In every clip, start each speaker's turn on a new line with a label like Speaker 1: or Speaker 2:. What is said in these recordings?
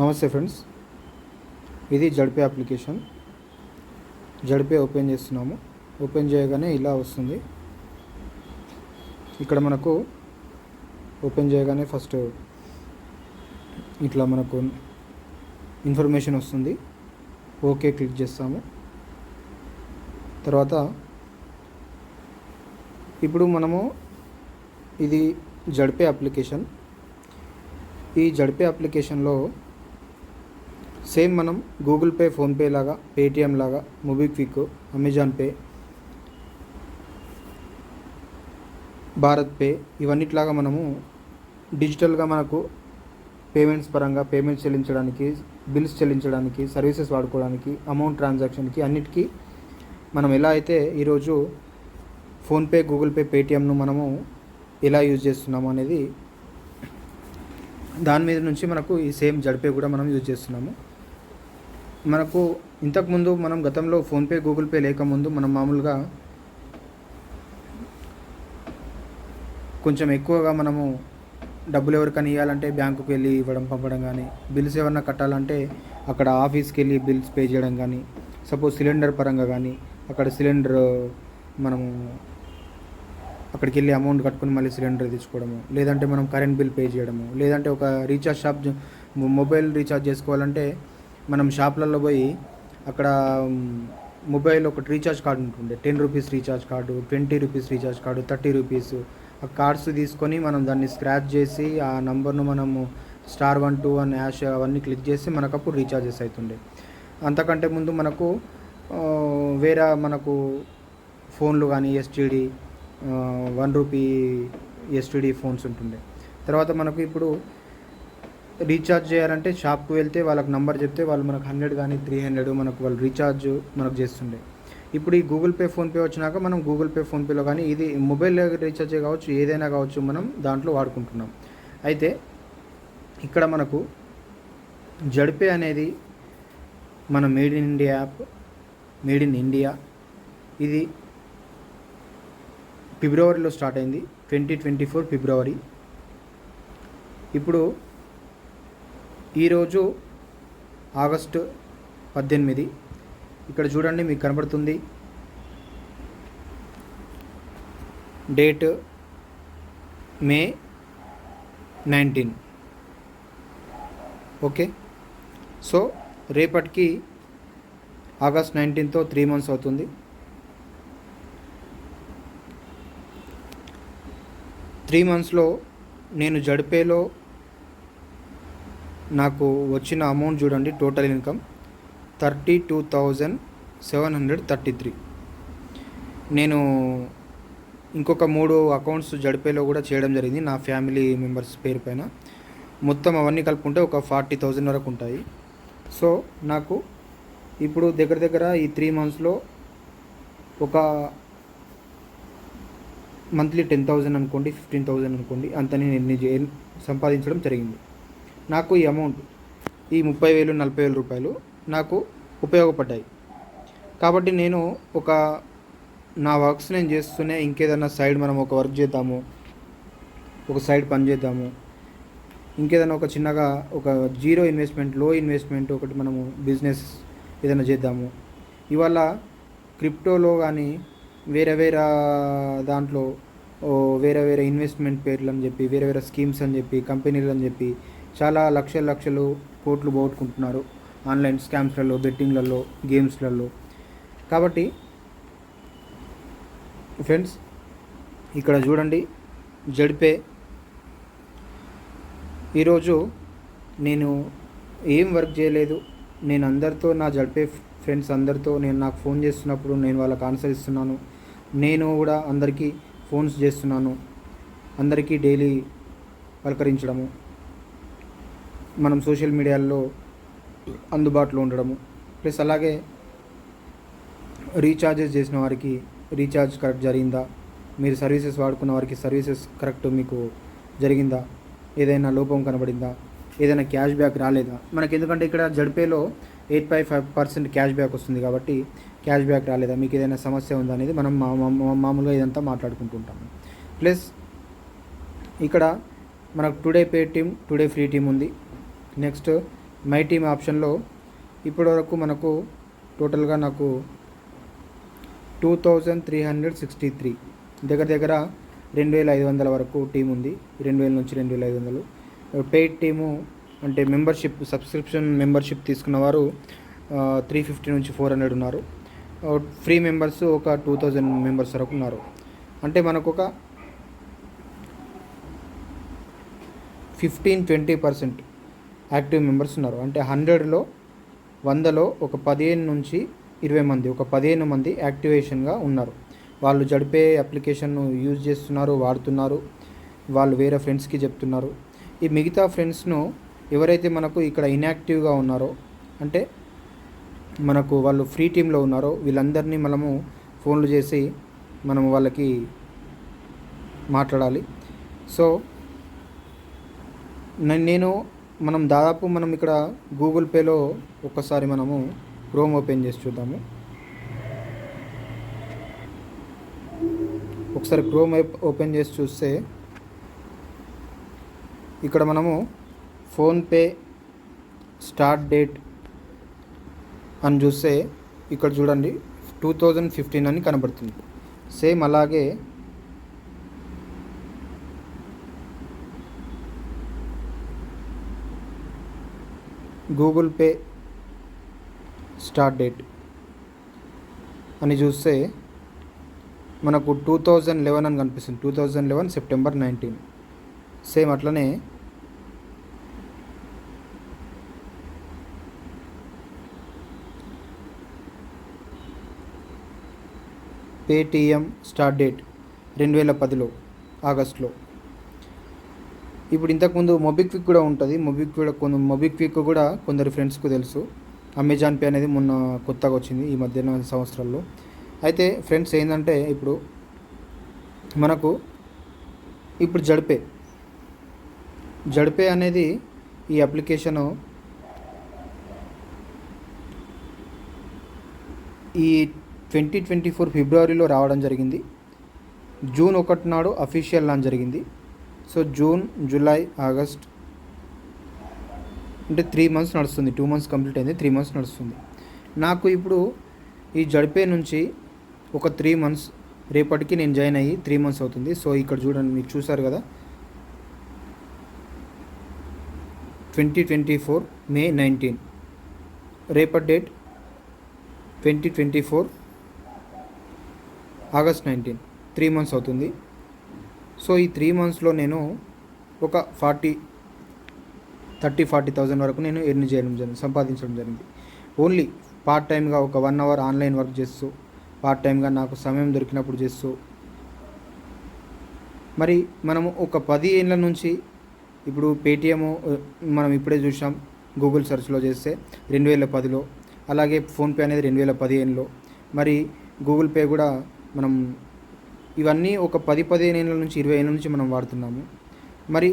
Speaker 1: నమస్తే ఫ్రెండ్స్. ఇది Zedpay application. Zedpay open చేస్తున్నాము. ఓపెన్ చేయగానే ఇలా వస్తుంది. ఇక్కడ మనకు ఓపెన్ చేయగానే ఫస్ట్ ఇట్లా మనకు ఇన్ఫర్మేషన్ వస్తుంది. ఓకే క్లిక్ చేస్తాము. తర్వాత ఇప్పుడు మనము ఇది జడ్పే అప్లికేషన్. ఈ జడ్పే అప్లికేషన్లో సేమ్ మనం గూగుల్ పే ఫోన్పే లాగా పేటిఎం లాగా MobiKwik Amazon Pay Bharat pay ఇవన్నిట్లాగా మనము డిజిటల్గా మనకు పేమెంట్స్ పరంగా పేమెంట్స్ చెల్లించడానికి బిల్స్ చెల్లించడానికి సర్వీసెస్ వాడుకోవడానికి అమౌంట్ ట్రాన్సాక్షన్కి అన్నిటికీ మనం ఎలా అయితే ఈరోజు ఫోన్పే గూగుల్ పే పేటిఎంను మనము ఎలా యూజ్ చేస్తున్నాము అనేది దాని మీద నుంచి మనకు ఈ సేమ్ జడ్పే కూడా మనం యూజ్ చేస్తున్నాము. మనకు ఇంతకుముందు మనం గతంలో ఫోన్పే గూగుల్ పే లేకముందు మనం మామూలుగా కొంచెం ఎక్కువగా మనము డబ్బులు ఎవరికైనా ఇవ్వాలంటే బ్యాంకుకి వెళ్ళి ఇవ్వడం పంపడం కానీ బిల్స్ ఏమన్నా కట్టాలంటే అక్కడ ఆఫీస్కి వెళ్ళి బిల్స్ పే చేయడం కానీ సపోజ్ సిలిండర్ పరంగా కానీ అక్కడ సిలిండర్ మనము అక్కడికి వెళ్ళి అమౌంట్ కట్టుకుని మళ్ళీ సిలిండర్ తెచ్చుకోవడము లేదంటే మనం కరెంట్ బిల్ పే చేయడము లేదంటే ఒక రీఛార్జ్ షాప్ మొబైల్ రీఛార్జ్ చేసుకోవాలంటే మనం షాప్లలో పోయి అక్కడ మొబైల్ ఒకటి రీఛార్జ్ కార్డు ఉంటుండే. Ten rupees recharge card twenty rupees recharge card thirty rupees. ఆ కార్డ్స్ తీసుకొని మనం దాన్ని స్క్రాచ్ చేసి ఆ నంబర్ను మనము star one two one hash అవన్నీ క్లిక్ చేసి మనకు అప్పుడు రీఛార్జెస్ అవుతుండే అంతకంటే ముందు మనకు వేరే మనకు ఫోన్లు కానీ STD one rupee STD phones ఉంటుండే. తర్వాత మనకు ఇప్పుడు రీఛార్జ్ చేయాలంటే షాప్కి వెళ్తే వాళ్ళకి నంబర్ చెప్తే వాళ్ళు మనకు హండ్రెడ్ కానీ త్రీ హండ్రెడ్ మనకు వాళ్ళు రీఛార్జ్ మనకు చేస్తుండే. ఇప్పుడు ఈ గూగుల్ పే ఫోన్పే వచ్చినాక మనం గూగుల్ పే ఫోన్పేలో కానీ ఇది మొబైల్ రీఛార్జ్ కావచ్చు ఏదైనా కావచ్చు మనం దాంట్లో వాడుకుంటున్నాం. అయితే ఇక్కడ మనకు జడ్పే అనేది మన made in India app made in India ఇది ఫిబ్రవరిలో స్టార్ట్ అయింది ట్వంటీ ట్వంటీ ఫోర్ ఫిబ్రవరి. ఇప్పుడు ఈరోజు ఆగస్టు పద్దెనిమిది. ఇక్కడ చూడండి మీకు కనబడుతుంది. Date May nineteen. Okay? So రేపటికి ఆగస్ట్ నైన్టీన్తో త్రీ మంత్స్ అవుతుంది. త్రీ మంత్స్లో నేను జడిపేలో నాకు వచ్చిన అమౌంట్ చూడండి total income thirty two thousand seven hundred thirty three నేను ఇంకొక మూడు అకౌంట్స్ జడిపేలో కూడా చేయడం జరిగింది నా ఫ్యామిలీ మెంబర్స్ పేరు పైన. మొత్తం అవన్నీ కలుపుకుంటే ఒక ఫార్టీ థౌజండ్ వరకు ఉంటాయి. సో నాకు ఇప్పుడు దగ్గర దగ్గర ఈ త్రీ మంత్స్లో ఒక మంత్లీ టెన్ థౌజండ్ అనుకోండి ఫిఫ్టీన్ థౌజండ్ అనుకోండి అంత నేను సంపాదించడం జరిగింది. నాకు ఈ అమౌంట్ ఈ ముప్పై వేలు నలభై వేల రూపాయలు నాకు ఉపయోగపడ్డాయి. కాబట్టి నేను ఒక నా వర్క్స్ నేను చేస్తూనే ఇంకేదన్నా సైడ్ మనం ఒక వర్క్ చేద్దాము ఒక సైడ్ పని చేద్దాము ఇంకేదైనా ఒక చిన్నగా ఒక జీరో ఇన్వెస్ట్మెంట్లో ఇన్వెస్ట్మెంట్ ఒకటి మనము బిజినెస్ ఏదైనా చేద్దాము. ఇవాళ క్రిప్టోలో కానీ వేరే వేరే దాంట్లో వేరే వేరే ఇన్వెస్ట్మెంట్ పేర్లు అని చెప్పి వేరే వేరే స్కీమ్స్ అని చెప్పి కంపెనీలు అని చెప్పి చాలా లక్ష లక్షలు కోట్లు పోగొట్టుకుంటున్నారు ఆన్లైన్ స్కామ్స్లలో బెట్టింగ్లలో గేమ్స్లలో. కాబట్టి ఫ్రెండ్స్ ఇక్కడ చూడండి జడిపే. ఈరోజు నేను ఏం వర్క్ చేయలేదు. నేను అందరితో నా జడిపే ఫ్రెండ్స్ అందరితో నేను నాకు ఫోన్ చేస్తున్నప్పుడు నేను వాళ్ళకి ఆన్సర్ ఇస్తున్నాను. నేను కూడా అందరికీ ఫోన్స్ చేస్తున్నాను. అందరికీ డైలీ పలకరించడము. మనం సోషల్ మీడియాలో అందుబాటులో ఉండడము. ప్లస్ అలాగే రీఛార్జెస్ చేసిన వారికి రీఛార్జ్ కరెక్ట్ జరిగిందా? మీరు సర్వీసెస్ వాడుకున్న వారికి సర్వీసెస్ కరెక్ట్ మీకు జరిగిందా? ఏదైనా లోపం కనబడిందా? ఏదైనా క్యాష్ బ్యాక్ రాలేదా? మనకి ఎందుకంటే ఇక్కడ జడ్పేలో eight by five percent cash back వస్తుంది కాబట్టి క్యాష్ బ్యాక్ రాలేదా? మీకు ఏదైనా సమస్య ఉందా అనేది మనం మా- మామూలుగా ఇదంతా మాట్లాడుకుంటుంటాము ప్లస్ ఇక్కడ మనకు today pay team today free team ఉంది. నెక్స్ట్ మై టీమ్ ఆప్షన్లో ఇప్పటివరకు మనకు టోటల్గా నాకు two thousand three hundred sixty three. దగ్గర దగ్గర రెండు వేల ఐదు వందల వరకు టీం ఉంది. రెండు వేల నుంచి రెండు వేల ఐదు వందలు. పెయిడ్ టీము అంటే మెంబర్షిప్ సబ్స్క్రిప్షన్ మెంబర్షిప్ తీసుకున్న వారు త్రీ ఫిఫ్టీ నుంచి ఫోర్ హండ్రెడ్ ఉన్నారు. ఫ్రీ మెంబర్స్ ఒక టూ థౌజండ్ మెంబర్స్ వరకు ఉన్నారు. అంటే మనకు ఒక fifteen twenty percent active members ఉన్నారు. అంటే హండ్రెడ్లో వందలో ఒక పదిహేను నుంచి ఇరవై మంది ఒక పదిహేను మంది యాక్టివేషన్గా ఉన్నారు. వాళ్ళు జడిపే అప్లికేషన్ను యూజ్ చేస్తున్నారు వాడుతున్నారు. వాళ్ళు వేరే ఫ్రెండ్స్కి చెప్తున్నారు. ఈ మిగతా ఫ్రెండ్స్ను ఎవరైతే మనకు ఇక్కడ ఇన్యాక్టివ్గా ఉన్నారో అంటే మనకు వాళ్ళు ఫ్రీ టీంలో ఉన్నారో వీళ్ళందరినీ మనము ఫోన్లు చేసి మనము వాళ్ళకి మాట్లాడాలి. సో నేను మనం దాదాపు మనం ఇక్కడ గూగుల్ పేలో ఒక్కసారి మనము క్రోమ్ ఓపెన్ చేసి చూద్దాము. ఒకసారి క్రోమ్ ఓపెన్ చేసి చూస్తే ఇక్కడ మనము ఫోన్పే స్టార్ట్ డేట్ అని చూస్తే ఇక్కడ చూడండి టూ థౌజండ్ ఫిఫ్టీన్ అని కనబడుతుంది. సేమ్ అలాగే గూగుల్ పే స్టార్ట్ డేట్ అని చూస్తే మనకు టూ థౌజండ్ లెవెన్ అని కనిపిస్తుంది. Two thousand eleven September nineteen. Same అట్లనే పేటిఎం స్టార్ట్ డేట్ రెండు వేల పదిలో ఆగస్టులో. ఇప్పుడు ఇంతకుముందు మొబిక్విక్ కూడా ఉంటుంది. మొబిక్విక్ కూడా కొంత మొబిక్విక్ కూడా కొందరు ఫ్రెండ్స్కు తెలుసు. అమెజాన్ పే అనేది మొన్న కొత్తగా వచ్చింది ఈ మధ్యన సంవత్సరాల్లో. అయితే ఫ్రెండ్స్ ఏంటంటే ఇప్పుడు మనకు ఇప్పుడు జడిపే జడిపే అనేది ఈ అప్లికేషను ఈ ట్వంటీ ట్వంటీ ఫోర్ ఫిబ్రవరిలో రావడం జరిగింది. జూన్ ఒకటి నాడు అఫీషియల్ లాంచ్ జరిగింది. సో జూన్ జూలై ఆగస్ట్ అంటే త్రీ మంత్స్ నడుస్తుంది. టూ మంత్స్ కంప్లీట్ అయింది త్రీ మంత్స్ నడుస్తుంది. నాకు ఇప్పుడు ఈ జడిపే నుంచి ఒక త్రీ మంత్స్ రేపటికి నేను జాయిన్ అయ్యి త్రీ మంత్స్ అవుతుంది. సో ఇక్కడ చూడండి మీరు చూసారు కదా. Twenty twenty four May nineteen. రేపటి date twenty twenty four August nineteen. Three months అవుతుంది. సో ఈ త్రీ మంత్స్లో నేను ఒక ఫార్టీ థర్టీ ఫార్టీ థౌజండ్ వరకు నేను ఎర్న్ చేయడం జరిగింది సంపాదించడం జరిగింది. ఓన్లీ పార్ట్ టైంగా ఒక వన్ అవర్ ఆన్లైన్ వర్క్ చేస్తూ పార్ట్ టైంగా నాకు సమయం దొరికినప్పుడు చేస్తూ మరి మనము ఒక పది ఏళ్ళ నుంచి ఇప్పుడు పేటిఎం మనం ఇప్పుడే చూసాం గూగుల్ సెర్చ్లో చేస్తే రెండు వేల పదిలో అలాగే ఫోన్పే అనేది రెండు వేల పదిహేనులో మరి గూగుల్ పే కూడా మనం ఇవన్నీ ఒక పది పదిహేను ఏళ్ళ నుంచి ఇరవై ఏళ్ళ నుంచి మనం వాడుతున్నాము. మరి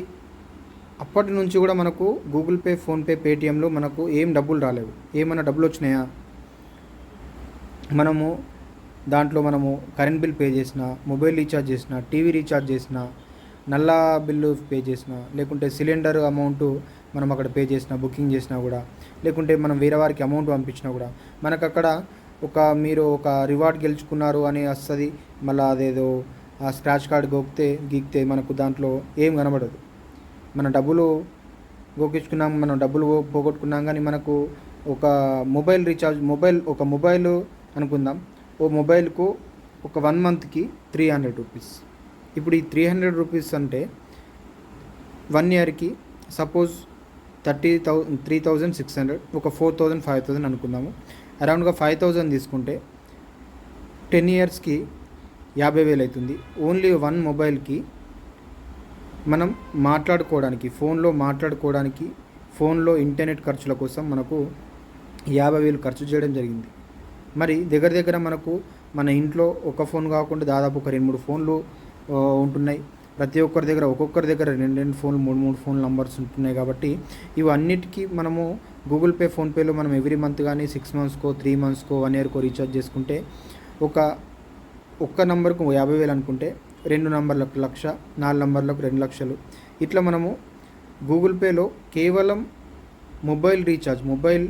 Speaker 1: అప్పటి నుంచి కూడా మనకు గూగుల్ పే ఫోన్పే పేటిఎంలో మనకు ఏం డబ్బులు రాలేవు. ఏమైనా డబ్బులు వచ్చినాయా? మనము దాంట్లో మనము కరెంట్ బిల్ పే చేసిన మొబైల్ రీఛార్జ్ చేసిన టీవీ రీఛార్జ్ చేసిన నల్లా బిల్లు పే చేసిన లేకుంటే సిలిండర్ అమౌంట్ మనం అక్కడ పే చేసిన బుకింగ్ చేసినా కూడా లేకుంటే మనం వేరే వారికి అమౌంట్ పంపించినా కూడా మనకు అక్కడ ఒక మీరు ఒక రివార్డ్ గెలుచుకున్నారు అని వస్తుంది. మళ్ళీ అదేదో ఆ స్క్రాచ్ కార్డ్ గోకితే గీక్తే మనకు దాంట్లో ఏం కనబడదు. మన డబ్బులు గోకించుకున్నాం మనం డబ్బులు పోగొట్టుకున్నాం కానీ మనకు ఒక మొబైల్ రీఛార్జ్ మొబైల్ ఒక మొబైల్ అనుకుందాం. ఓ మొబైల్కు ఒక వన్ మంత్కి త్రీ హండ్రెడ్ రూపీస్ ఇప్పుడు ఈ త్రీ హండ్రెడ్ రూపీస్ అంటే వన్ ఇయర్కి suppose thirty thou three thousand six hundred ఒక ఫోర్ థౌజండ్ ఫైవ్ థౌజండ్ అనుకుందాము. అరౌండ్గా ఫైవ్ థౌజండ్ తీసుకుంటే టెన్ ఇయర్స్కి యాభై వేలు అవుతుంది. ఓన్లీ వన్ మొబైల్కి మనం మాట్లాడుకోవడానికి ఫోన్లో మాట్లాడుకోవడానికి ఫోన్లో ఇంటర్నెట్ ఖర్చుల కోసం మనకు యాభై వేలు ఖర్చు చేయడం జరిగింది. మరి దగ్గర దగ్గర మనకు మన ఇంట్లో ఒక ఫోన్ కాకుండా దాదాపు ఒక రెండు మూడు ఫోన్లు ఉంటున్నాయి. ప్రతి ఒక్కరి దగ్గర ఒక్కొక్కరి దగ్గర రెండు రెండు ఫోన్లు మూడు మూడు ఫోన్ నంబర్స్ ఉంటున్నాయి కాబట్టి ఇవన్నిటికీ మనము గూగుల్ పే ఫోన్పేలో మనం ఎవ్రీ మంత్ కానీ సిక్స్ మంత్స్కో త్రీ మంత్స్కో వన్ ఇయర్కో రీఛార్జ్ చేసుకుంటే ఒక ఒక్క నంబర్కు యాభై వేలు అనుకుంటే రెండు నంబర్లకు లక్ష నాలుగు నంబర్లకు రెండు లక్షలు. ఇట్లా మనము గూగుల్ పేలో కేవలం మొబైల్ రీఛార్జ్ మొబైల్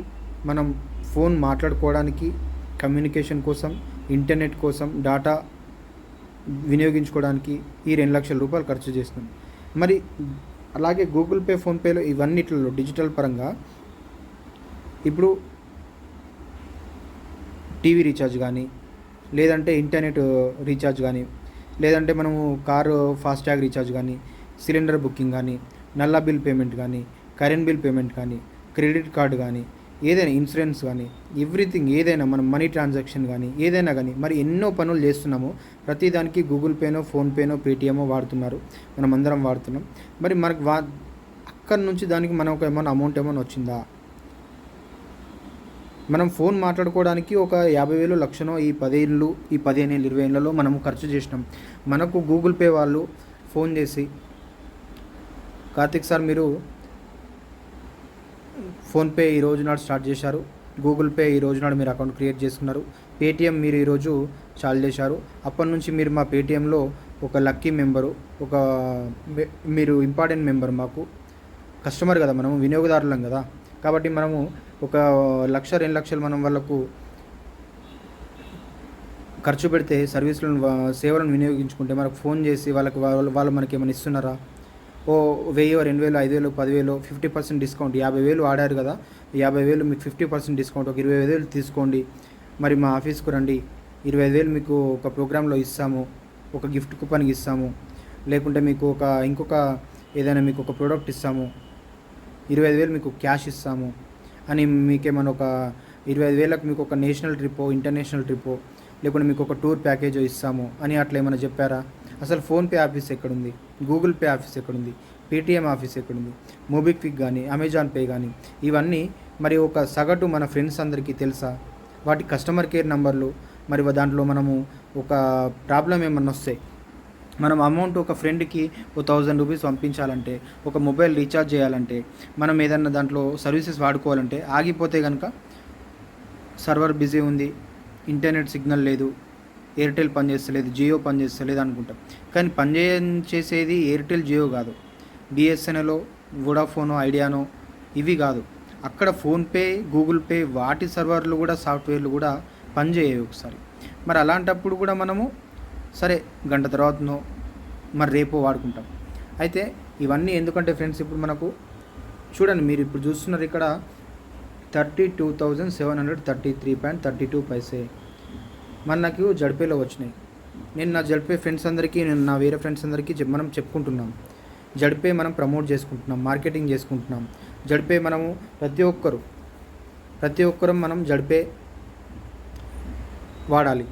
Speaker 1: మనం ఫోన్ మాట్లాడుకోవడానికి కమ్యూనికేషన్ కోసం ఇంటర్నెట్ కోసం డాటా వినియోగించుకోవడానికి ఈ రెండు లక్షల రూపాయలు ఖర్చు చేస్తుంది. మరి అలాగే గూగుల్ పే ఫోన్పేలో ఇవన్నిటిలో డిజిటల్ పరంగా ఇప్పుడు టీవీ రీఛార్జ్ కానీ లేదంటే ఇంటర్నెట్ రీఛార్జ్ కానీ లేదంటే మనము కారు ఫాస్టాగ్ రీఛార్జ్ కానీ సిలిండర్ బుకింగ్ కానీ నల్ల బిల్ పేమెంట్ కానీ కరెంట్ బిల్ పేమెంట్ కానీ క్రెడిట్ కార్డు కానీ ఏదైనా ఇన్సూరెన్స్ కానీ ఎవ్రీథింగ్ ఏదైనా మనం మనీ ట్రాన్సాక్షన్ కానీ ఏదైనా కానీ మరి ఎన్నో పనులు చేస్తున్నాము ప్రతిదానికి గూగుల్ పేనో ఫోన్పేనో పేటిఎమో వాడుతున్నారు. మనం అందరం వాడుతున్నాం. మరి మనకు వా అక్కడి నుంచి దానికి మనం ఒక ఏమైనా అమౌంట్ ఏమైనా వచ్చిందా? మనం ఫోన్ మాట్లాడుకోవడానికి ఒక యాభై వేలు లక్షనో ఈ పదేళ్ళు ఈ పదిహేను ఏళ్ళు ఇరవై ఏళ్ళలో మనము ఖర్చు చేసినాం. మనకు గూగుల్ పే వాళ్ళు ఫోన్ చేసి కార్తిక్ సార్ మీరు ఫోన్పే ఈ రోజు నాడు స్టార్ట్ చేశారు. గూగుల్ పే ఈ రోజు నాడు మీరు అకౌంట్ క్రియేట్ చేసుకున్నారు. పేటిఎం మీరు ఈరోజు చాలు చేశారు. అప్పటి నుంచి మీరు మా పేటిఎంలో ఒక లక్కీ మెంబరు ఒక మీరు ఇంపార్టెంట్ మెంబర్ మాకు. కస్టమర్ కదా మనము వినియోగదారులం కదా. కాబట్టి మనము ఒక లక్ష రెండు లక్షలు మనం వాళ్ళకు ఖర్చు పెడితే సర్వీసులను సేవలను వినియోగించుకుంటే మనకు ఫోన్ చేసి వాళ్ళకి వాళ్ళు వాళ్ళు మనకి ఏమైనా ఇస్తున్నారా? ఓ వెయ్యి రెండు వేలు ఐదు వేలు పదివేలు ఫిఫ్టీ పర్సెంట్ డిస్కౌంట్. యాభై వేలు ఆడారు కదా యాభై వేలు మీకు ఫిఫ్టీ పర్సెంట్ డిస్కౌంట్. ఒక ఇరవై ఐదు వేలు తీసుకోండి. మరి మా ఆఫీస్కు రండి. ఇరవై ఐదు వేలు మీకు ఒక ప్రోగ్రాంలో ఇస్తాము. ఒక గిఫ్ట్ కూపన్కి ఇస్తాము. లేకుంటే మీకు ఒక ఇంకొక ఏదైనా మీకు ఒక ప్రోడక్ట్ ఇస్తాము. ఇరవై ఐదు వేలు మీకు క్యాష్ ఇస్తాము. అని మీకేమైనా ఒక ఇరవై ఐదు వేలకు మీకు ఒక నేషనల్ ట్రిప్పో ఇంటర్నేషనల్ ట్రిప్పో లేకుంటే మీకు ఒక టూర్ ప్యాకేజ్ ఇస్తాము. అని అట్లా ఏమైనా చెప్పారా? అసలు ఫోన్పే ఆఫీస్ ఎక్కడుంది? గూగుల్ పే ఆఫీస్ ఎక్కడుంది? పేటీఎం ఆఫీస్ ఎక్కడుంది? మోబిక్విక్ కానీ అమెజాన్ పే కానీ ఇవన్నీ మరి ఒక సగటు మన ఫ్రెండ్స్ అందరికీ తెలుసా? వాటి కస్టమర్ కేర్ నంబర్లు మరి దాంట్లో మనము ఒక ప్రాబ్లం ఏమన్నా వస్తాయి మనం అమౌంట్ ఒక ఫ్రెండ్కి ఓ థౌజండ్ రూపీస్ పంపించాలంటే ఒక మొబైల్ రీఛార్జ్ చేయాలంటే మనం ఏదన్నా దాంట్లో సర్వీసెస్ వాడుకోవాలంటే ఆగిపోతే కనుక సర్వర్ బిజీ ఉంది ఇంటర్నెట్ సిగ్నల్ లేదు ఎయిర్టెల్ పనిచేస్తలేదు జియో పనిచేస్తలేదు అనుకుంటాం. కానీ పనిచేసేది ఎయిర్టెల్ జియో కాదు. బిఎస్ఎన్ఎల్ వోడాఫోనో ఐడియానో ఇవి కాదు. అక్కడ ఫోన్పే గూగుల్ పే వాటి సర్వర్లు కూడా సాఫ్ట్వేర్లు కూడా పనిచేయవు ఒకసారి. మరి అలాంటప్పుడు కూడా మనము సరే గంట తర్వాతనో మరి రేపు వాడుకుంటాం. అయితే ఇవన్నీ ఎందుకంటే ఫ్రెండ్స్ ఇప్పుడు మనకు చూడండి మీరు ఇప్పుడు చూస్తున్నారు ఇక్కడ thirty two thousand seven hundred thirty three point thirty two paise. మనకు జడ్పేలో వచ్చినాయి. నేను నా జడ్పే ఫ్రెండ్స్ అందరికీ నేను నా వేరే ఫ్రెండ్స్ అందరికీ మనం చెప్పుకుంటున్నాం. జడ్పే మనం ప్రమోట్ చేసుకుంటున్నాం మార్కెటింగ్ చేసుకుంటున్నాం. జడ్పే మనము ప్రతి ఒక్కరు ప్రతి ఒక్కరం మనం జడ్పే వాడాలి.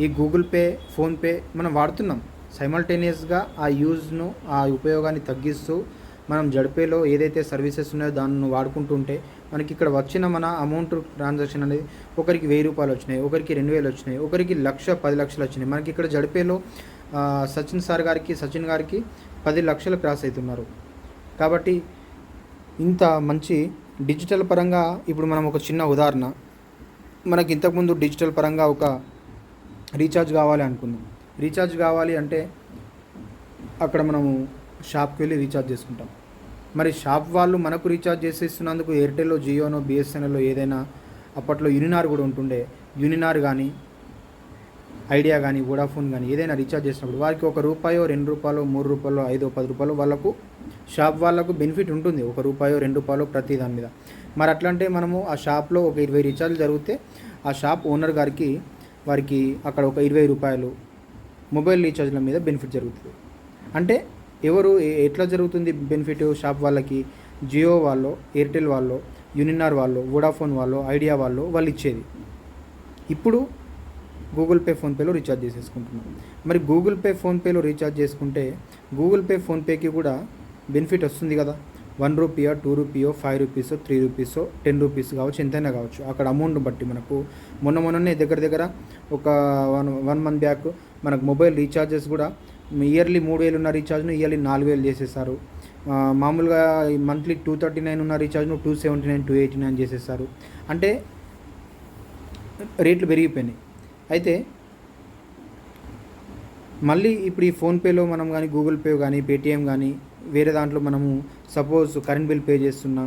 Speaker 1: ఈ గూగుల్ పే ఫోన్పే మనం వాడుతున్నాం. సైమల్టేనియస్గా ఆ యూజ్ను ఆ ఉపయోగాన్ని తగ్గిస్తూ మనం జడ్పేలో ఏదైతే సర్వీసెస్ ఉన్నాయో దాన్ని వాడుకుంటుంటే మనకి ఇక్కడ వచ్చిన మన అమౌంట్ ట్రాన్సాక్షన్ అనేది ఒకరికి వెయ్యి రూపాయలు వచ్చినాయి ఒకరికి రెండు వేలు వచ్చినాయి ఒకరికి లక్ష పది లక్షలు వచ్చినాయి. మనకి ఇక్కడ జడిపేలో సచిన్ సార్ గారికి సచిన్ గారికి పది లక్షలు క్రాస్ అవుతున్నారు. కాబట్టి ఇంత మంచి డిజిటల్ పరంగా ఇప్పుడు మనం ఒక చిన్న ఉదాహరణ. మనకి ఇంతకుముందు డిజిటల్ పరంగా ఒక రీఛార్జ్ కావాలి అనుకుందాం. రీఛార్జ్ కావాలి అంటే అక్కడ మనము షాప్కి వెళ్ళి రీఛార్జ్ చేసుకుంటాం. మరి షాప్ వాళ్ళు మనకు రీఛార్జ్ చేసేస్తున్నందుకు ఎయిర్టెల్లో జియోనో బిఎస్ఎన్ఎల్లో ఏదైనా అప్పట్లో యూనినార్ కూడా ఉంటుండే. యూనినార్ కానీ ఐడియా కానీ వోడాఫోన్ కానీ ఏదైనా రీఛార్జ్ చేసినప్పుడు వారికి ఒక రూపాయో రెండు రూపాయలు మూడు రూపాయలు ఐదో పది రూపాయలు వాళ్ళకు షాప్ వాళ్ళకు బెనిఫిట్ ఉంటుంది. ఒక రూపాయో రెండు రూపాయలు ప్రతి దాని మీద. మరి అట్లా అంటే మనము ఆ షాప్లో ఒక ఇరవై రీఛార్జ్ జరిగితే ఆ షాప్ ఓనర్ గారికి వారికి అక్కడ ఒక ఇరవై రూపాయలు మొబైల్ రీఛార్జ్ల మీద బెనిఫిట్ జరుగుతుంది. అంటే ఎవరు ఎట్లా జరుగుతుంది బెనిఫిట్ షాప్ వాళ్ళకి? జియో వాళ్ళు ఎయిర్టెల్ వాళ్ళు యూనినార్ వాళ్ళు వోడాఫోన్ వాళ్ళు ఐడియా వాళ్ళు వాళ్ళు ఇచ్చేది. ఇప్పుడు గూగుల్ పే ఫోన్పేలో రీఛార్జ్ చేసేసుకుంటున్నాం. మరి గూగుల్ పే ఫోన్పేలో రీఛార్జ్ చేసుకుంటే గూగుల్ పే ఫోన్పేకి కూడా బెనిఫిట్ వస్తుంది కదా? వన్ రూపీయో టూ రూపీయో ఫైవ్ రూపీసో త్రీ రూపీసో టెన్ రూపీస్ కావచ్చు ఎంతైనా కావచ్చు. అక్కడ అమౌంట్ బట్టి మనకు మొన్న మొన్ననే దగ్గర దగ్గర ఒక వన్ వన్ మంత్ బ్యాక్ మనకు మొబైల్ రీఛార్జెస్ కూడా ఇయర్లీ మూడు వేలు ఉన్న రీఛార్జ్ను ఇయర్లీ నాలుగు వేలు చేసేసారు మామూలుగా మంత్లీ టూ థర్టీ నైన్ ఉన్న రీఛార్జ్ను two seventy nine two eighty nine చేసేసారు అంటే రేట్లు పెరిగిపోయినాయి. అయితే మళ్ళీ ఇప్పుడు ఈ ఫోన్పేలో మనం కానీ గూగుల్ పే కానీ పేటిఎం కానీ వేరే దాంట్లో మనము సపోజ్ కరెంట్ బిల్ పే చేస్తున్నా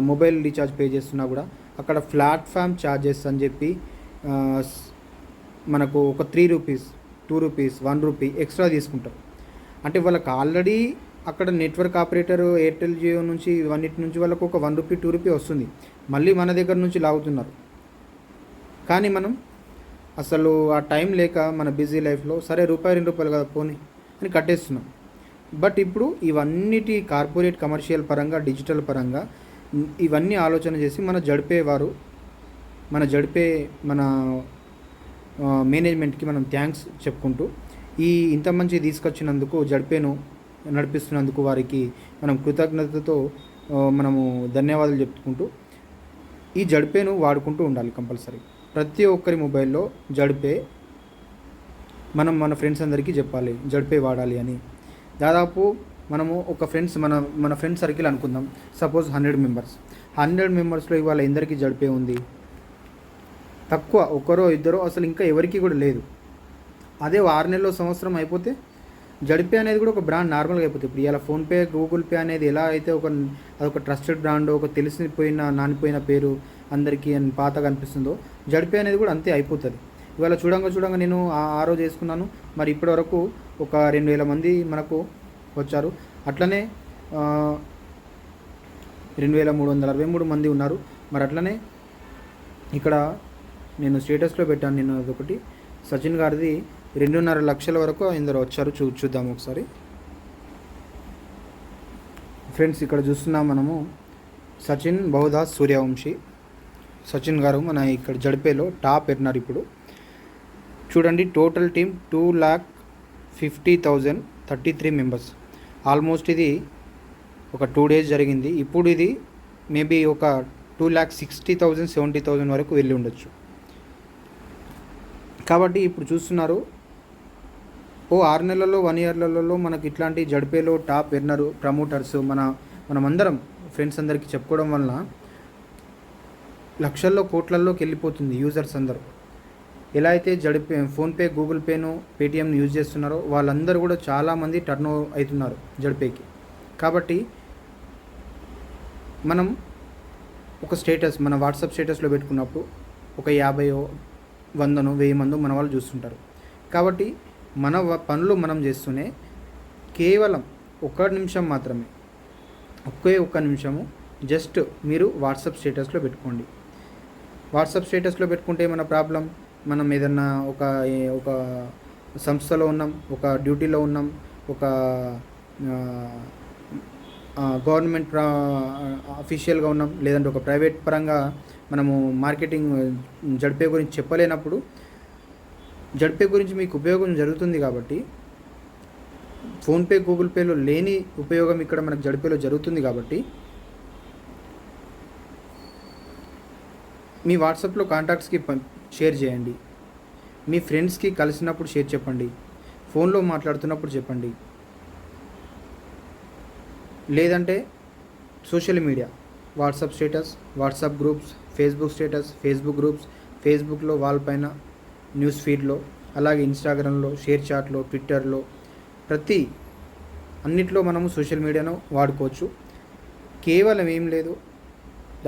Speaker 1: మొబైల్ రీఛార్జ్ పే చేస్తున్నా కూడా అక్కడ ప్లాట్ఫామ్ ఛార్జెస్ అని చెప్పి మనకు ఒక three rupees two rupees one rupee extra తీసుకుంటారు అంటే వాళ్ళకి ఆల్రెడీ అక్కడ నెట్వర్క్ ఆపరేటర్ ఎయిర్టెల్ జియో నుంచి ఇవన్నిటి నుంచి వాళ్ళకు ఒక వన్ రూపీ టూ రూపీ వస్తుంది. మళ్ళీ మన దగ్గర నుంచి లాగుతున్నారు. కానీ మనం అసలు ఆ టైం లేక మన బిజీ లైఫ్లో సరే రూపాయి రెండు రూపాయలు కదా పోనీ అని కట్టేస్తున్నాం. బట్ ఇప్పుడు ఇవన్నిటి కార్పొరేట్ కమర్షియల్ పరంగా డిజిటల్ పరంగా ఇవన్నీ ఆలోచన చేసి మన జడిపేవారు మన జడిపే మన మేనేజ్మెంట్కి మనం థ్యాంక్స్ చెప్పుకుంటూ ఈ ఇంత మంచి తీసుకొచ్చినందుకు జడిపేను నడిపిస్తున్నందుకు వారికి మనం కృతజ్ఞతతో మనము ధన్యవాదాలు చెప్పుకుంటూ ఈ జడిపేను వాడుకుంటూ ఉండాలి కంపల్సరీ. ప్రతి ఒక్కరి మొబైల్లో జడిపే మనం మన ఫ్రెండ్స్ అందరికీ చెప్పాలి జడిపే వాడాలి అని. దాదాపు మనము ఒక ఫ్రెండ్స్ మన మన ఫ్రెండ్ సర్కిల్ అనుకుందాం. సపోజ్ హండ్రెడ్ మెంబర్స్ హండ్రెడ్ మెంబర్స్లో ఇవాళ ఎందరికీ జడిపే ఉంది? తక్కువ ఒకరో ఇద్దరో అసలు ఇంకా ఎవరికి కూడా లేదు. అదే ఆరు నెలలో సంవత్సరం అయిపోతే జడిపే అనేది కూడా ఒక బ్రాండ్ నార్మల్గా అయిపోతుంది. ఇప్పుడు ఇలా ఫోన్పే గూగుల్ పే అనేది ఎలా అయితే ఒక అదొక ట్రస్టెడ్ బ్రాండ్ ఒక తెలిసిపోయిన నానిపోయిన పేరు అందరికీ అని పాతగా అనిపిస్తుందో జడిపే అనేది కూడా అంతే అయిపోతుంది. ఇవాళ చూడంగా చూడంగా నేను ఆ రోజు వేసుకున్నాను మరి ఇప్పటి వరకు ఒక రెండు వేల మంది మనకు వచ్చారు. అట్లనే రెండు వేల మూడు వందల అరవై మూడు మంది ఉన్నారు. మరి అట్లనే ఇక్కడ నేను స్టేటస్లో పెట్టాను నేను అదొకటి. సచిన్ గారిది రెండున్నర లక్షల వరకు ఇందరు వచ్చారు. చూ చూద్దాం ఒకసారి. ఫ్రెండ్స్ ఇక్కడ చూస్తున్నాం మనము సచిన్ బహుదాస్ సూర్యవంశీ. సచిన్ గారు మన ఇక్కడ జడిపేలో టాప్ ఎర్నర్ ఇప్పుడు. చూడండి total team two lakh fifty thousand thirty three members. Almost ఇది ఒక టూ డేస్ జరిగింది. ఇప్పుడు ఇది మేబీ ఒక two lakh sixty thousand seventy thousand వరకు వెళ్ళి ఉండొచ్చు. కాబట్టి ఇప్పుడు చూస్తున్నారు. ఓ ఆరు నెలల్లో వన్ ఇయర్లలో మనకి ఇట్లాంటి జడిపేలో టాప్ ఎర్నరు ప్రమోటర్స్ మన మనమందరం ఫ్రెండ్స్ అందరికీ చెప్పుకోవడం వలన లక్షల్లో కోట్లల్లోకి వెళ్ళిపోతుంది యూజర్స్ అందరూ. ఎలా అయితే జడిపే ఫోన్పే గూగుల్ పేను పేటిఎంను యూజ్ చేస్తున్నారో వాళ్ళందరూ కూడా చాలామంది టర్న్ అవుతున్నారు జడిపేకి. కాబట్టి మనం ఒక స్టేటస్ మన వాట్సాప్ స్టేటస్లో పెట్టుకున్నప్పుడు ఒక యాభైయో వందను వెయ్యి మందో మన వాళ్ళు చూస్తుంటారు. కాబట్టి మన వ- పనులు మనం చేస్తూనే కేవలం ఒక్క నిమిషం మాత్రమే ఒకే ఒక్క నిమిషము జస్ట్ మీరు వాట్సాప్ స్టేటస్లో పెట్టుకోండి. వాట్సాప్ స్టేటస్లో పెట్టుకుంటే ఏమైనా ప్రాబ్లం? మనం ఏదన్నా ఒక ఒక సంస్థలో ఉన్నాం ఒక డ్యూటీలో ఉన్నాం ఒక గవర్నమెంట్ అఫీషియల్గా ఉన్నాం లేదంటే ఒక ప్రైవేట్ పరంగా మనము మార్కెటింగ్ జడిపే గురించి చెప్పలేనప్పుడు జడిపే గురించి మీకు ఉపయోగం జరుగుతుంది కాబట్టి ఫోన్పే గూగుల్ పేలో లేని ఉపయోగం ఇక్కడ మనకు జడిపేలో జరుగుతుంది కాబట్టి మీ వాట్సాప్లో కాంటాక్ట్స్కి షేర్ చేయండి. మీ ఫ్రెండ్స్కి కలిసినప్పుడు షేర్ చెప్పండి. ఫోన్లో మాట్లాడుతున్నప్పుడు చెప్పండి. లేదంటే social media WhatsApp status WhatsApp groups Facebook status Facebook groups ఫేస్బుక్లో వాల్ పైన న్యూస్ ఫీడ్లో అలాగే ఇన్స్టాగ్రామ్లో షేర్ చాట్లో ట్విట్టర్లో ప్రతి అన్నిట్లో మనము సోషల్ మీడియాను వాడుకోవచ్చు. కేవలం ఏం లేదు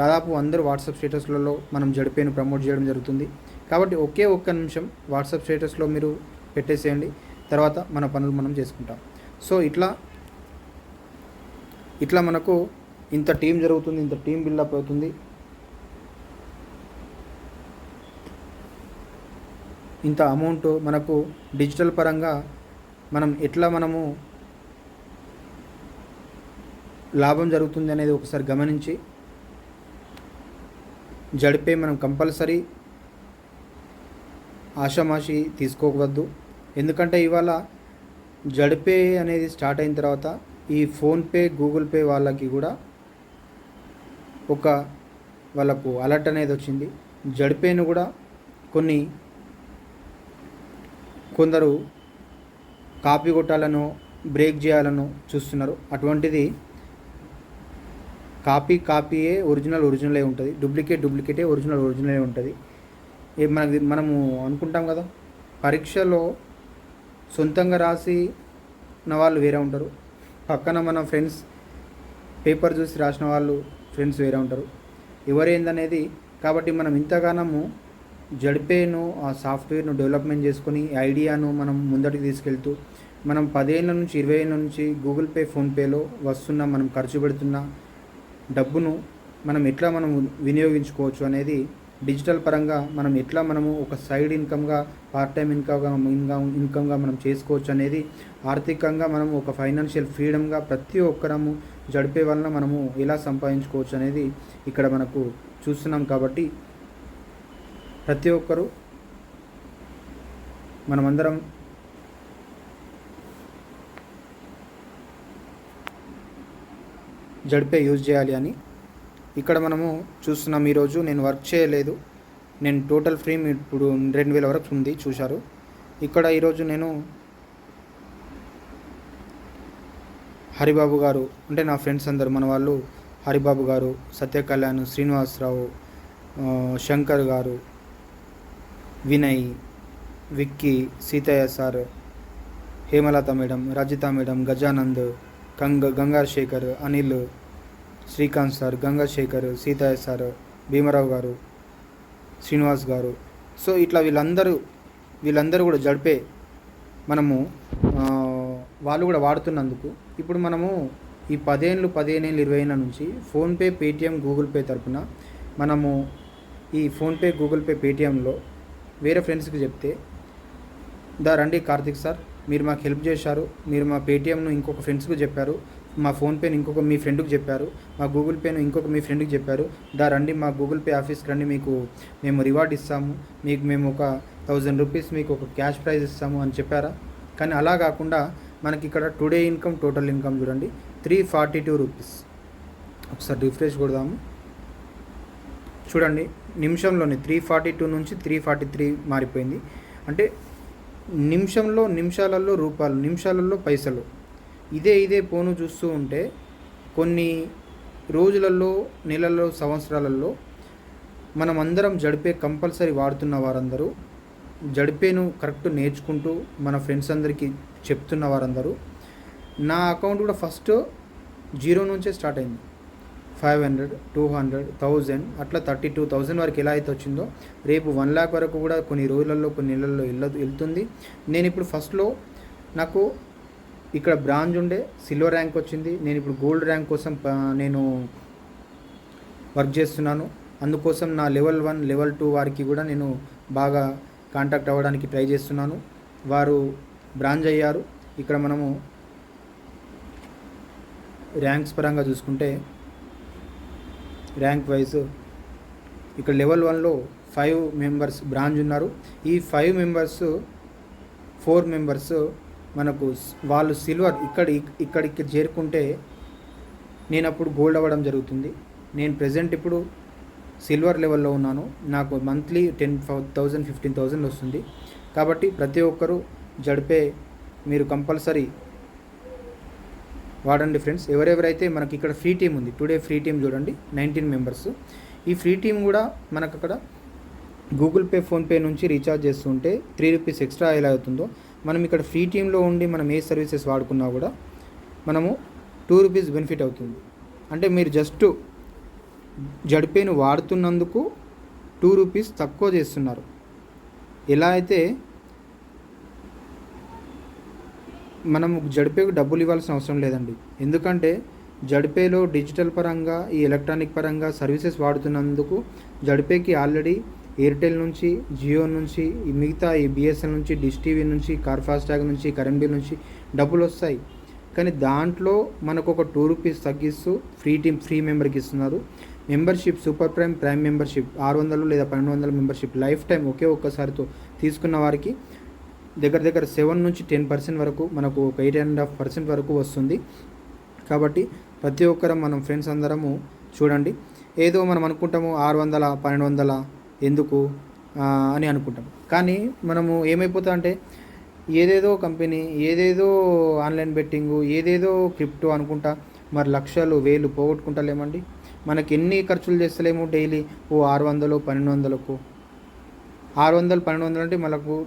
Speaker 1: దాదాపు అందరూ వాట్సాప్ స్టేటస్లలో మనం జడిపేను ప్రమోట్ చేయడం జరుగుతుంది. కాబట్టి ఒకే ఒక్క నిమిషం వాట్సాప్ స్టేటస్లో మీరు పెట్టేసేయండి తర్వాత మన పనులు మనం చేసుకుంటాం. సో ఇట్లా ఇట్లా మనకు ఇంత టీం జరుగుతుంది ఇంత టీం బిల్డప్ అవుతుంది. ఇంత అమౌంట్ మనకు డిజిటల్ పరంగా మనం ఎట్లా మనము లాభం జరుగుతుంది అనేది ఒకసారి గమనించి జడిపే మనం కంపల్సరీ ఆషామాషి తీసుకోవద్దు. ఎందుకంటే ఇవాళ జడిపే అనేది స్టార్ట్ అయిన తర్వాత ఈ ఫోన్పే గూగుల్ పే వాళ్ళకి కూడా ఒక వాళ్ళకు అలర్ట్ అనేది వచ్చింది. జడిపేను కూడా కొన్ని కొందరు కాపీ కొట్టాలను బ్రేక్ చేయాలను చూస్తున్నారు. అటువంటిది కాపీ కాపీయే ఒరిజినల్ ఒరిజినలే ఉంటుంది. డూప్లికేట్ డూప్లికేటే ఒరిజినల్ ఒరిజినలే ఉంటుంది. ఏ మనకి మనము అనుకుంటాం కదా పరీక్షలో సొంతంగా రాసి ఉన్న వాళ్ళు వేరే ఉంటారు. పక్కన మన ఫ్రెండ్స్ పేపర్ చూసి రాసిన వాళ్ళు ఫ్రెండ్స్ వేరే ఉంటారు. ఎవరేందనేది కాబట్టి మనం ఇంతగానము జడిపేను ఆ సాఫ్ట్వేర్ను డెవలప్మెంట్ చేసుకొని ఐడియాను మనం ముందటికి తీసుకెళ్తూ మనం పదేళ్ళ నుంచి ఇరవై ఏళ్ళ నుంచి గూగుల్ పే ఫోన్పేలో వస్తున్న మనం ఖర్చు పెడుతున్న డబ్బును మనం ఎట్లా మనం వినియోగించుకోవచ్చు అనేది డిజిటల్ పరంగా మనం ఎట్లా మనము ఒక సైడ్ ఇన్కమ్గా పార్ట్ టైం ఇన్కమ్గా ఇన్కమ్ ఇన్కమ్గా మనం చేసుకోవచ్చు అనేది ఆర్థికంగా మనం ఒక ఫైనాన్షియల్ ఫ్రీడమ్గా ప్రతి ఒక్కరము జడిపే వలన మనము ఎలా సంపాదించుకోవచ్చు అనేది ఇక్కడ మనకు చూస్తున్నాం కాబట్టి ప్రతి ఒక్కరూ మనమందరం జడిపే యూజ్ చేయాలి అని. ఇక్కడ మనము చూస్తున్నాం ఈరోజు నేను వర్క్ చేయలేదు. నేను టోటల్ ఫ్రీ ఇప్పుడు రెండు వేల వరకు ఉంది చూశారు. ఇక్కడ ఈరోజు నేను హరిబాబు గారు అంటే నా ఫ్రెండ్స్ అందరు మన వాళ్ళు హరిబాబు గారు సత్యకళ్యాణ్ శ్రీనివాసరావు శంకర్ గారు Vinay Vicky Seethaiah sir Hemalatha madam Rajitha madam Gajanand Ganga Gangashekar Anil Srikanth sir Ganga Shekar Seethaiah sir Bhimarao గారు శ్రీనివాస్ గారు. సో ఇట్లా వీళ్ళందరూ వీళ్ళందరూ కూడా జడిపే మనము వాళ్ళు కూడా వాడుతున్నందుకు. ఇప్పుడు మనము ఈ పదేళ్ళు పదిహేను ఏళ్ళు ఇరవై ఏళ్ళ నుంచి ఫోన్పే పేటిఎం గూగుల్ పే తరపున మనము ఈ ఫోన్పే గూగుల్ పే పేటిఎంలో వేరే ఫ్రెండ్స్కి చెప్తే దా రండి కార్తిక్ సార్ మీరు మాకు హెల్ప్ చేశారు మీరు మా పేటిఎంను ఇంకొక ఫ్రెండ్స్కి చెప్పారు మా ఫోన్పేను ఇంకొక మీ ఫ్రెండ్కి చెప్పారు మా గూగుల్ పేను ఇంకొక మీ ఫ్రెండ్కి చెప్పారు దా రండి మా గూగుల్ పే ఆఫీస్కి రండి మీకు మేము రివార్డ్ ఇస్తాము మీకు మేము ఒక థౌజండ్ రూపీస్ మీకు ఒక క్యాష్ ప్రైజ్ ఇస్తాము అని చెప్పారా? కానీ అలా కాకుండా మనకి ఇక్కడ టుడే ఇన్కమ్ టోటల్ ఇన్కమ్ చూడండి త్రీ ఫార్టీ టూ రూపీస్. ఒకసారి రిఫ్రెష్ కొడదాము. చూడండి. నిమిషంలోనే త్రీ ఫార్టీ టూ నుంచి త్రీ ఫార్టీ త్రీ మారిపోయింది. అంటే నిమిషంలో నిమిషాలలో రూపాయలు నిమిషాలలో పైసలు. ఇదే ఇదే పోను చూస్తూ ఉంటే కొన్ని రోజులలో నెలల్లో సంవత్సరాలలో మనం అందరం జడిపే కంపల్సరీ వాడుతున్న వారందరూ జడిపేను కరెక్ట్ నేర్చుకుంటూ మన ఫ్రెండ్స్ అందరికీ చెప్తున్న వారందరూ నా అకౌంట్ కూడా ఫస్ట్ జీరో నుంచే స్టార్ట్ అయింది. Five hundred two hundred thousand అట్లా థర్టీ టూ థౌజండ్ వరకు ఎలా అయితే వచ్చిందో రేపు వన్ ల్యాక్ వరకు కూడా కొన్ని రోజులలో కొన్ని నెలల్లో వెళ్ళ వెళ్తుంది. నేను ఇప్పుడు ఫస్ట్లో నాకు ఇక్కడ బ్రాంజ్ ఉండే సిల్వర్ ర్యాంక్ వచ్చింది. నేను ఇప్పుడు గోల్డ్ ర్యాంక్ కోసం నేను వర్క్ చేస్తున్నాను. అందుకోసం నా లెవెల్ వన్ లెవెల్ టూ వారికి కూడా నేను బాగా కాంటాక్ట్ అవ్వడానికి ట్రై చేస్తున్నాను. వారు బ్రాంజ్ అయ్యారు. ఇక్కడ మనము ర్యాంక్స్ పరంగా చూసుకుంటే ర్యాంక్ వైజ్ ఇక్కడ లెవెల్ వన్లో ఫైవ్ మెంబర్స్ బ్రాంచ్ ఉన్నారు. ఈ ఫైవ్ మెంబర్స్ ఫోర్ మెంబర్స్ మనకు వాళ్ళు సిల్వర్ ఇక్కడ ఇక్కడికి చేరుకుంటే నేను అప్పుడు గోల్డ్ అవ్వడం జరుగుతుంది. నేను ప్రజెంట్ ఇప్పుడు సిల్వర్ లెవెల్లో ఉన్నాను. నాకు monthly ten thousand fifteen thousand వస్తుంది. కాబట్టి ప్రతి ఒక్కరూ జడిపే మీరు కంపల్సరీ వాడండి ఫ్రెండ్స్. ఎవరెవరైతే మనకి ఇక్కడ ఫ్రీ టీం ఉంది టుడే ఫ్రీ టీం చూడండి నైన్టీన్ మెంబర్స్. ఈ ఫ్రీ టీం కూడా మనకు అక్కడ గూగుల్ పే ఫోన్పే నుంచి రీఛార్జ్ చేస్తుంటే త్రీ రూపీస్ ఎక్స్ట్రా ఎలా అవుతుందో మనం ఇక్కడ ఫ్రీ టీంలో ఉండి మనం ఏ సర్వీసెస్ వాడుకున్నా కూడా మనము టూ రూపీస్ బెనిఫిట్ అవుతుంది. అంటే మీరు జస్ట్ జడిపేను వాడుతున్నందుకు టూ రూపీస్ తక్కువ చేస్తున్నారు. ఎలా అయితే మనం జడిపేకు డబ్బులు ఇవ్వాల్సిన అవసరం లేదండి. ఎందుకంటే జడిపేలో డిజిటల్ పరంగా ఈ ఎలక్ట్రానిక్ పరంగా సర్వీసెస్ వాడుతున్నందుకు జడిపేకి ఆల్రెడీ ఎయిర్టెల్ నుంచి జియో నుంచి మిగతా ఈ బిఎస్ఎన్ నుంచి డిష్ టీవీ నుంచి కార్ ఫాస్టాగ్ నుంచి కరెంట్ బిల్ నుంచి డబ్బులు వస్తాయి. కానీ దాంట్లో మనకు ఒక టూ రూపీస్ తగ్గిస్తూ ఫ్రీ టీమ్ ఫ్రీ మెంబర్కి ఇస్తున్నారు. Membership super prime prime membership ఆరు వందలు లేదా పన్నెండు వందల మెంబర్షిప్ లైఫ్ టైం ఒకే ఒక్కసారితో తీసుకున్న వారికి దగ్గర దగ్గర సెవెన్ నుంచి టెన్ పర్సెంట్ వరకు మనకు ఒక ఎయిట్ అండ్ హాఫ్ పర్సెంట్ వరకు వస్తుంది. కాబట్టి ప్రతి ఒక్కరం మనం ఫ్రెండ్స్ అందరము చూడండి. ఏదో మనం అనుకుంటాము ఆరు వందల పన్నెండు వందల ఎందుకు? అని అనుకుంటాం కానీ మనము ఏమైపోతా అంటే ఏదేదో కంపెనీ ఏదేదో ఆన్లైన్ బెట్టింగు ఏదేదో క్రిప్టో అనుకుంటా మరి లక్షలు వేలు పోగొట్టుకుంటలేమండి. మనకి ఎన్ని ఖర్చులు చేస్తలేము డైలీ. ఓ ఆరు వందలు పన్నెండు వందలకు. ఆరు వందలు పన్నెండు వందలు అంటే మనకు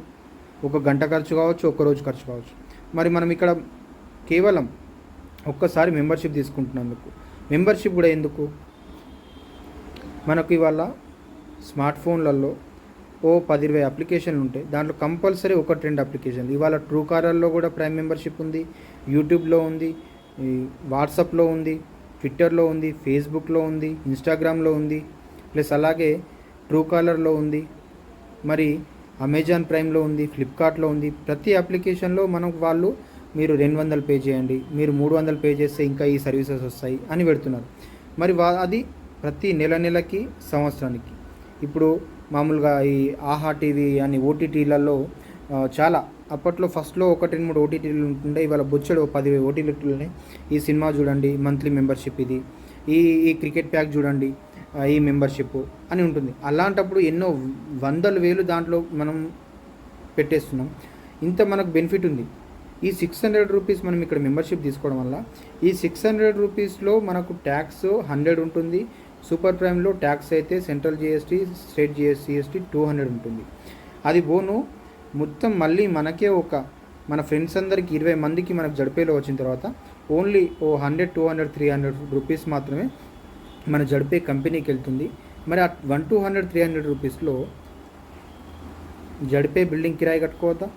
Speaker 1: ఒక గంట ఖర్చు కావచ్చు ఒక్క రోజు ఖర్చు కావచ్చు. మరి మనం ఇక్కడ కేవలం ఒక్కసారి మెంబర్షిప్ తీసుకుంటున్నందుకు. మెంబర్షిప్ కూడా ఎందుకు? మనకు ఇవాళ స్మార్ట్ ఫోన్లలో ఓ పది ఇరవై అప్లికేషన్లు ఉంటాయి. దాంట్లో కంపల్సరీ ఒకటి రెండు అప్లికేషన్లు. ఇవాళ ట్రూ కాలర్లో కూడా ప్రైమ్ మెంబర్షిప్ ఉంది యూట్యూబ్లో ఉంది ఈ వాట్సాప్లో ఉంది ట్విట్టర్లో ఉంది ఫేస్బుక్లో ఉంది ఇన్స్టాగ్రామ్లో ఉంది ప్లస్ అలాగే ట్రూ కాలర్లో ఉంది. మరి అమెజాన్ ప్రైమ్లో ఉంది ఫ్లిప్కార్ట్లో ఉంది. ప్రతి అప్లికేషన్లో మనకు వాళ్ళు మీరు రెండు వందలు పే చేయండి మీరు మూడు వందలు పే చేస్తే ఇంకా ఈ సర్వీసెస్ వస్తాయి అని పెడుతున్నారు. మరి వా అది ప్రతి నెల నెలకి సంవత్సరానికి. ఇప్పుడు మామూలుగా ఈ ఆహా టీవీ అని ఓటీటీలలో చాలా అప్పట్లో ఫస్ట్లో ఒకటి రెండు మూడు ఓటీటీలు ఉంటుండే ఇవాళ బొచ్చడు పది ఓటీటీలు ఉన్నాయి ఈ సినిమా చూడండి మంత్లీ మెంబర్షిప్ ఇది. ఈ ఈ క్రికెట్ ప్యాక్ చూడండి ఈ మెంబర్షిప్ అని ఉంటుంది. అలాంటప్పుడు ఎన్నో వందల వేలు దాంట్లో మనం పెట్టేస్తున్నాం. ఇంత మనకు బెనిఫిట్ ఉంది. ఈ సిక్స్ హండ్రెడ్ రూపీస్ మనం ఇక్కడ మెంబర్షిప్ తీసుకోవడం వల్ల ఈ సిక్స్ హండ్రెడ్ రూపీస్లో మనకు ట్యాక్స్ హండ్రెడ్ ఉంటుంది. సూపర్ ప్రైమ్లో ట్యాక్స్ అయితే central GST state GST two hundred ఉంటుంది. అది బోను మొత్తం మళ్ళీ మనకే ఒక మన ఫ్రెండ్స్ అందరికి ఇరవై మందికి మనకు జడిపేలో వచ్చిన తర్వాత ఓన్లీ ఓ hundred two hundred three hundred rupees మాత్రమే మన జడిపే కంపెనీకి వెళ్తుంది మరి ఆ one two hundred three hundred రూపీస్లో జడిపే బిల్డింగ్ కిరాయి కట్టుకోవద్దా?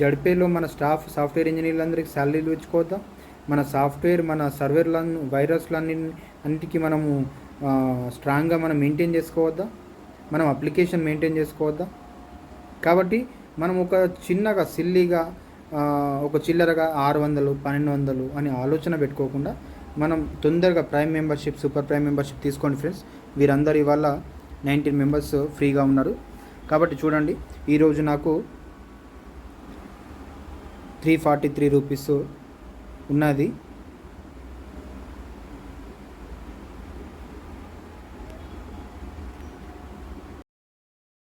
Speaker 1: జడిపేలో మన స్టాఫ్ సాఫ్ట్వేర్ ఇంజనీర్లందరికీ శాలరీలు ఇచ్చుకోవద్దా? మన సాఫ్ట్వేర్ మన సర్వర్లను వైరస్లన్ని అన్నిటికీ మనము స్ట్రాంగ్గా మనం మెయింటైన్ చేసుకోవద్దా? మనం అప్లికేషన్ మెయింటైన్ చేసుకోవద్దా? కాబట్టి మనం ఒక చిన్నగా సిల్లీగా ఒక చిల్లరగా ఆరు వందలు పన్నెండు వందలు అని ఆలోచన పెట్టుకోకుండా మనం తొందరగా prime membership super prime membership తీసుకోండి ఫ్రెండ్స్. వీరందరూ ఇవాళ నైన్టీన్ మెంబర్స్ ఫ్రీగా ఉన్నారు. కాబట్టి చూడండి ఈరోజు నాకు త్రీ ఫార్టీ త్రీ రూపీస్ ఉన్నది.